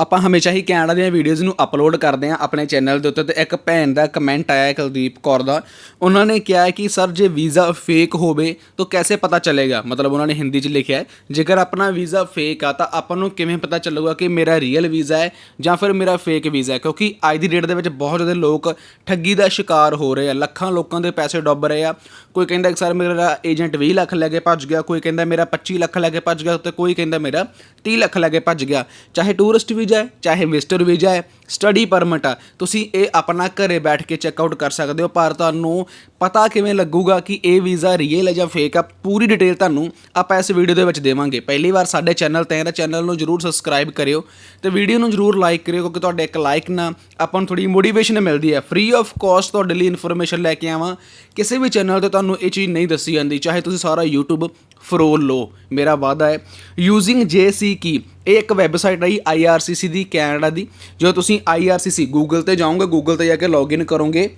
ਆਪਾਂ ਹਮੇਸ਼ਾ ਹੀ ਕੈਨੇਡਾ ਦੀਆਂ ਵੀਡੀਓਜ਼ ਨੂੰ ਅਪਲੋਡ ਕਰਦੇ ਆਂ ਆਪਣੇ ਚੈਨਲ ਦੇ ਉੱਤੇ ਤੇ ਇੱਕ ਭੈਣ ਦਾ ਕਮੈਂਟ ਆਇਆ ਕੁਲਦੀਪ ਕੌਰ ਦਾ। ਉਹਨਾਂ ਨੇ ਕਿਹਾ ਹੈ ਕਿ, ਸਰ, ਜੇ ਵੀਜ਼ਾ ਫੇਕ ਹੋਵੇ ਤਾਂ ਕੈਸੇ ਪਤਾ ਚੱਲੇਗਾ? ਮਤਲਬ ਉਹਨਾਂ ਨੇ ਹਿੰਦੀ 'ਚ ਲਿਖਿਆ ਹੈ, ਜੇਕਰ ਆਪਣਾ ਵੀਜ਼ਾ ਫੇਕ ਆ ਤਾਂ ਆਪਾਂ ਨੂੰ ਕਿਵੇਂ ਪਤਾ ਚੱਲੂਗਾ ਕਿ ਮੇਰਾ ਰੀਅਲ ਵੀਜ਼ਾ ਹੈ ਜਾਂ ਫਿਰ ਮੇਰਾ ਫੇਕ ਵੀਜ਼ਾ ਹੈ? ਕਿਉਂਕਿ ਅੱਜ ਦੀ ਡੇਟ ਦੇ ਵਿੱਚ ਬਹੁਤ ਜ਼ਿਆਦਾ ਲੋਕ ਠੱਗੀ ਦਾ ਸ਼ਿਕਾਰ ਹੋ ਰਹੇ ਆ, ਲੱਖਾਂ ਲੋਕਾਂ ਦੇ ਪੈਸੇ ਡੁੱਬ ਰਹੇ ਆ। ਕੋਈ ਕਹਿੰਦਾ ਕਿ, ਸਰ, ਮੇਰਾ ਏਜੰਟ 20 ਲੱਖ ਲੈ ਕੇ ਭੱਜ ਗਿਆ। ਕੋਈ ਕਹਿੰਦਾ, ਮੇਰਾ 25 ਲੱਖ ਲੈ ਕੇ ਭੱਜ ਗਿਆ। ਤੇ ਕੋਈ ਕਹਿੰਦਾ, ਮੇਰਾ 30 ਲੱਖ ਲੈ ਕੇ ਭੱਜ ਗਿਆ। ਚਾਹੇ ਟੂਰਿਸਟ ਵੀ ਵੀਜ਼ਾ ਹੈ ਚਾਹੇ ਵਿਜ਼ਟਰ ਵੀਜ਼ਾ ਹੈ ਸਟੱਡੀ ਪਰਮਿਟ ਆ। ਤੁਸੀਂ ਇਹ ਆਪਣਾ ਘਰੇ ਬੈਠ ਕੇ ਚੈੱਕ ਆਊਟ ਕਰ ਸਕਦੇ ਹੋ, ਪਰ ਤੁਹਾਨੂੰ ਪਤਾ ਕਿਵੇਂ ਲੱਗੂਗਾ ਕਿ ਇਹ ਵੀਜ਼ਾ ਰੀਅਲ ਹੈ ਜਾਂ ਫੇਕ ਆ, ਪੂਰੀ ਡਿਟੇਲ ਤੁਹਾਨੂੰ ਆਪਾਂ ਇਸ ਵੀਡੀਓ ਦੇ ਵਿੱਚ ਦੇਵਾਂਗੇ। ਪਹਿਲੀ ਵਾਰ ਸਾਡੇ ਚੈਨਲ ਤੇ ਆਏ ਤਾਂ ਚੈਨਲ ਨੂੰ ਜਰੂਰ ਸਬਸਕ੍ਰਾਈਬ ਕਰਿਓ ਤੇ ਵੀਡੀਓ ਨੂੰ ਜਰੂਰ ਲਾਈਕ ਕਰਿਓ, ਕਿਉਂਕਿ ਤੁਹਾਡੇ ਇੱਕ ਲਾਈਕ ਨਾਲ ਆਪਾਂ ਨੂੰ ਥੋੜੀ ਮੋਟੀਵੇਸ਼ਨ ਮਿਲਦੀ ਹੈ। ਫ੍ਰੀ ਆਫ ਕਾਸਟ ਤੁਹਾਡੇ ਲਈ ਇਨਫੋਰਮੇਸ਼ਨ ਲੈ ਕੇ ਆਵਾਂ। ਕਿਸੇ ਵੀ ਚੈਨਲ ਤੇ ਤੁਹਾਨੂੰ ਇਹ ਚੀਜ਼ ਨਹੀਂ ਦੱਸੀ ਜਾਂਦੀ, ਚਾਹੇ ਤੁਸੀਂ ਸਾਰਾ YouTube ਫਰੋਲ ਲਓ, ਮੇਰਾ ਵਾਅਦਾ ਹੈ। ਯੂਜ਼ਿੰਗ JC ਕੀ, ਇਹ ਇੱਕ ਵੈਬਸਾਈਟ ਹੈ IRCC ਦੀ ਕੈਨੇਡਾ ਦੀ। ਜੋ ਤੁਸੀਂ IRCC ਗੂਗਲ ਤੇ ਜਾਓਗੇ ਗੂਗਲ ਤੇ ਜਾ ਕੇ ਲੌਗਇਨ ਕਰੋਗੇ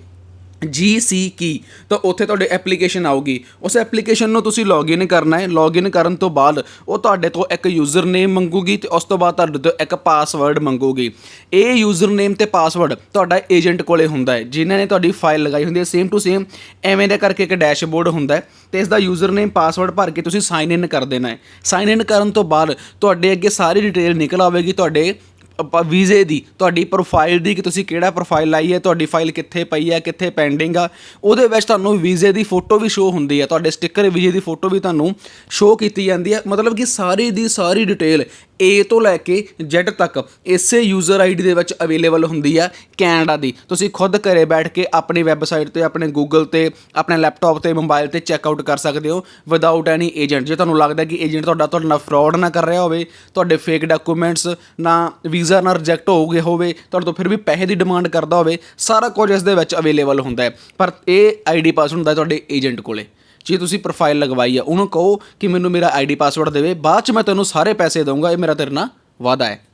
ਜੀ ਸੀ ਕੀ ਤਾਂ ਉੱਥੇ ਤੁਹਾਡੇ ਐਪਲੀਕੇਸ਼ਨ ਆਊਗੀ। ਉਸ ਐਪਲੀਕੇਸ਼ਨ ਨੂੰ ਤੁਸੀਂ ਲੌਗਇਨ ਕਰਨਾ ਹੈ। ਲੌਗਇਨ ਕਰਨ ਤੋਂ ਬਾਅਦ ਉਹ ਤੁਹਾਡੇ ਤੋਂ ਇੱਕ ਯੂਜ਼ਰ ਨੇਮ ਮੰਗੂਗੀ ਤੇ ਉਸ ਤੋਂ ਬਾਅਦ ਤੁਹਾਡੇ ਤੋਂ ਇੱਕ ਪਾਸਵਰਡ ਮੰਗੂਗੀ। ਇਹ ਯੂਜ਼ਰ ਨੇਮ ਤੇ ਪਾਸਵਰਡ ਤੁਹਾਡਾ ਏਜੰਟ ਕੋਲੇ ਹੁੰਦਾ ਹੈ। ਜਿਨ੍ਹਾਂ ਨੇ ਤੁਹਾਡੀ ਫਾਈਲ ਲਗਾਈ ਹੁੰਦੀ ਹੈ ਸੇਮ ਟੂ ਸੇਮ ਐਵੇਂ ਦਾ ਕਰਕੇ ਇੱਕ ਡੈਸ਼ਬੋਰਡ ਹੁੰਦਾ ਹੈ ਤੇ ਇਸ ਦਾ ਯੂਜ਼ਰ ਨੇਮ ਪਾਸਵਰਡ ਭਰ ਕੇ ਤੁਸੀਂ ਸਾਈਨ ਇਨ ਕਰ ਦੇਣਾ ਹੈ। ਸਾਈਨ ਇਨ ਕਰਨ ਤੋਂ ਬਾਅਦ ਤੁਹਾਡੇ ਅੱਗੇ ਸਾਰੀ ਡਿਟੇਲ ਨਿਕਲ ਆਵੇਗੀ, ਤੁਹਾਡੇ ਵੀਜ਼ੇ ਦੀ, ਤੁਹਾਡੀ ਪ੍ਰੋਫਾਈਲ ਦੀ ਕਿ ਤੁਸੀਂ ਕਿਹੜਾ ਪ੍ਰੋਫਾਈਲ ਲਾਈ ਹੈ, ਤੁਹਾਡੀ ਫਾਈਲ ਕਿੱਥੇ ਪਈ ਹੈ, ਕਿੱਥੇ ਪੈਂਡਿੰਗ ਆ, ਉਹਦੇ ਵਿੱਚ ਤੁਹਾਨੂੰ ਵੀਜ਼ੇ ਦੀ ਫੋਟੋ ਵੀ ਸ਼ੋ ਹੁੰਦੀ ਹੈ, ਤੁਹਾਡੇ ਸਟicker ਵੀਜ਼ੇ ਦੀ ਫੋਟੋ ਵੀ ਤੁਹਾਨੂੰ ਸ਼ੋ ਕੀਤੀ ਜਾਂਦੀ ਹੈ, ਮਤਲਬ ਕਿ ਸਾਰੀ ਦੀ ਸਾਰੀ ਡਿਟੇਲ A ਤੋਂ ਲੈ ਕੇ Z ਤੱਕ ਇਸੇ ਯੂਜ਼ਰ ਆਈਡੀ ਦੇ ਵਿੱਚ ਅਵੇਲੇਬਲ ਹੁੰਦੀ ਆ ਕੈਨੇਡਾ ਦੀ। ਤੁਸੀਂ ਖੁਦ ਘਰੇ ਬੈਠ ਕੇ ਆਪਣੀ ਵੈਬਸਾਈਟ ਤੇ, ਆਪਣੇ ਗੂਗਲ ਤੇ, ਆਪਣੇ ਲੈਪਟਾਪ ਤੇ ਮੋਬਾਈਲ ਤੇ ਚੈੱਕ ਆਊਟ ਕਰ ਸਕਦੇ ਹੋ ਵਿਦਆਊਟ ਐਨੀ ਏਜੰਟ ਜੇ ਤੁਹਾਨੂੰ ਲੱਗਦਾ ਕਿ ਏਜੰਟ ਤੁਹਾਡਾ ਤੁਹਾਡੇ ਨਾਲ ਫਰਾਡ ਨਾ ਕਰ ਰਿਹਾ ਹੋਵੇ, ਤੁਹਾਡੇ ਫੇਕ ਡਾਕੂਮੈਂਟਸ ਨਾ ਵੀਜ਼ਾ ਨਾ ਰਿਜੈਕਟ ਹੋ ਗਏ ਹੋਵੇ, ਤੁਹਾਡੇ ਤੋਂ ਫਿਰ ਵੀ ਪੈਸੇ ਦੀ ਡਿਮਾਂਡ ਕਰਦਾ ਹੋਵੇ, ਸਾਰਾ ਕੁਝ ਇਸ ਦੇ ਵਿੱਚ ਅਵੇਲੇਬਲ ਹੁੰਦਾ ਹੈ। ਪਰ ਇਹ ਆਈਡੀ ਪਾਸਵਰਡ ਹੁੰਦਾ ਤੁਹਾਡੇ ਏਜੰਟ ਕੋਲੇ। ਜੇ ਤੁਸੀਂ ਪ੍ਰੋਫਾਈਲ ਲਗਵਾਈ ਹੈ ਉਹਨੂੰ ਕਹੋ ਕਿ ਮੈਨੂੰ ਮੇਰਾ ਆਈਡੀ ਪਾਸਵਰਡ ਦੇਵੇ, ਬਾਅਦ ਚ ਮੈਂ ਤੈਨੂੰ ਸਾਰੇ ਪੈਸੇ ਦਊਂਗਾ, ਇਹ ਮੇਰਾ ਤੇਰੇ ਨਾਲ ਵਾਅਦਾ ਹੈ।